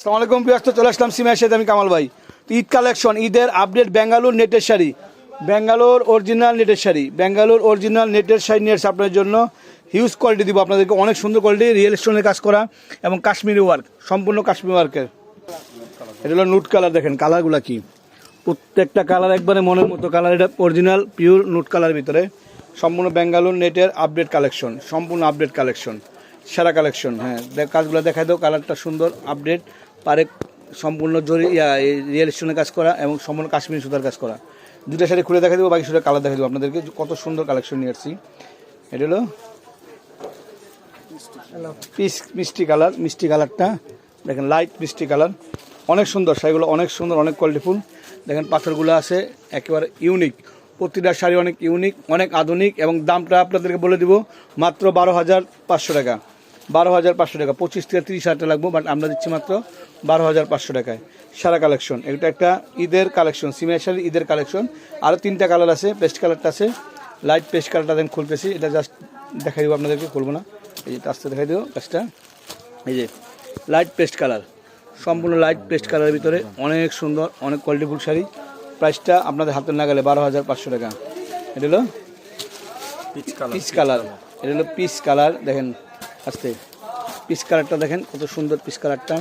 আসসালামু আলাইকুম ব্যস্ত চলে আসলাম সিমের সাথে আমি কামাল ভাই। ঈদ কালেকশন, ঈদের আপডেট ব্যাঙ্গালোর নেটের শাড়ি। ব্যাঙ্গালোর অরিজিনাল নেটের শাড়ি। ব্যাঙ্গালোর অরিজিনাল নেটের শাড়ি নিয়ে আপনার জন্য হিউজ কোয়ালিটি দিব। আপনাদেরকে অনেক সুন্দর কোয়ালিটি রিয়েল স্টোনের কাজ করা এবং কাশ্মীরি ওয়ার্ক সম্পূর্ণ কাশ্মীরি ওয়ার্কের এটা হলো নুট কালার দেখেন কালারগুলো কি? প্রত্যেকটা কালার একবারে মনের মতো কালার এটা অরিজিনাল পিওর নুট কালারের ভিতরে। সম্পূর্ণ ব্যাঙ্গালোর নেটের আপডেট কালেকশন সম্পূর্ণ আপডেট কালেকশন সেরা কালেকশন হ্যাঁ। কাজগুলো দেখাই দাও কালারটা সুন্দর আপডেট পারে সম্পূর্ণ জরি রিয়েল স্টোনের কাজ করা এবং সম্পূর্ণ কাশ্মীরি সুতার কাজ করা। দুটা শাড়ি খুলে দেখা দেবো, বাকি সুতার কালার দেখা দেবো আপনাদেরকে। কত সুন্দর কালেকশন নিয়ে আসছি। এটা হলো পিস, মিষ্টি কালার, মিষ্টি কালারটা। দেখেন লাইট মিষ্টি কালার। অনেক সুন্দর, শাড়িগুলো অনেক সুন্দর, অনেক কোয়ালিটিফুল দেখেন, পাথরগুলো আছে, একেবারে ইউনিক প্রতিটা শাড়ি অনেক ইউনিক অনেক আধুনিক এবং দামটা আপনাদেরকে বলে দিব, মাত্র বারো হাজার পাঁচশো টাকা। বারো হাজার পাঁচশো টাকা। পঁচিশ থেকে তিরিশ হাজার টাকা লাগবে বাট আমরা দিচ্ছি মাত্র বারো হাজার পাঁচশো টাকায়। সারা কালেকশন এটা একটা ঈদের কালেকশন সিমের শাড়ি ঈদের কালেকশন আরও তিনটা কালার আছে পেস্ট কালারটা আছে। লাইট পেস্ট কালারটা দেন খুলতেছি। এটা জাস্ট দেখাই দেবো আপনাদেরকে খুলবো না। এই যে আস্তে দেখাই দেবো কাজটা এই যে লাইট পেস্ট কালার সম্পূর্ণ লাইট পেস্ট কালারের ভিতরে অনেক সুন্দর অনেক কোয়ালিটিফুল শাড়ি। প্রাইসটা আপনাদের হাতে নাগালে বারো হাজার পাঁচশো টাকা। এটা হলো পিচ কালার পিচ কালার এটা হলো পিচ কালার দেখেন। আস্তে পিচ কালারটা দেখেন, কত সুন্দর পিচ কালারটা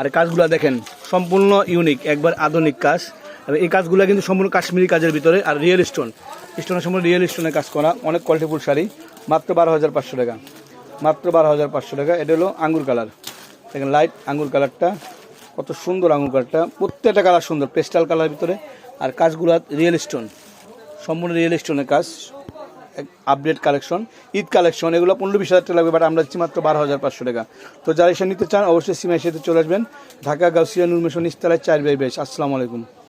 আর কাজগুলো দেখেন, সম্পূর্ণ ইউনিক একবার আধুনিক কাজ। আর এই কাজগুলো কিন্তু সম্পূর্ণ কাশ্মীরি কাজের ভিতরে, আর রিয়েল স্টোন স্টোনের সম্পূর্ণ রিয়েল স্টোনের কাজ করা, অনেক কোয়ালিটিফুল শাড়ি, মাত্র বারো হাজার পাঁচশো টাকা। মাত্র বারো হাজার পাঁচশো টাকা, এটা হলো আঙ্গুর কালার দেখেন লাইট আঙ্গুর কালারটা কত সুন্দর আঙ্গুর কালারটা প্রত্যেকটা কালার সুন্দর পেস্টাল কালার ভিতরে। আর কাজগুলো রিয়েল স্টোন সম্পূর্ণ রিয়েল স্টোনের কাজ। আপডেট কালেকশন ঈদ কালেকশন এগুলো পনেরো বিশ হাজার টাকা লাগবে বাট আমরা দিচ্ছি মাত্র বারো হাজার পাঁচশো টাকা। তো যারা এসে নিতে চান, অবশ্যই সিমাই সাথে চলে আসবেন। ঢাকা গাউসিয়া নুরমেশন ইস্তালায় চার বাই বেশ। আসসালামু আলাইকুম।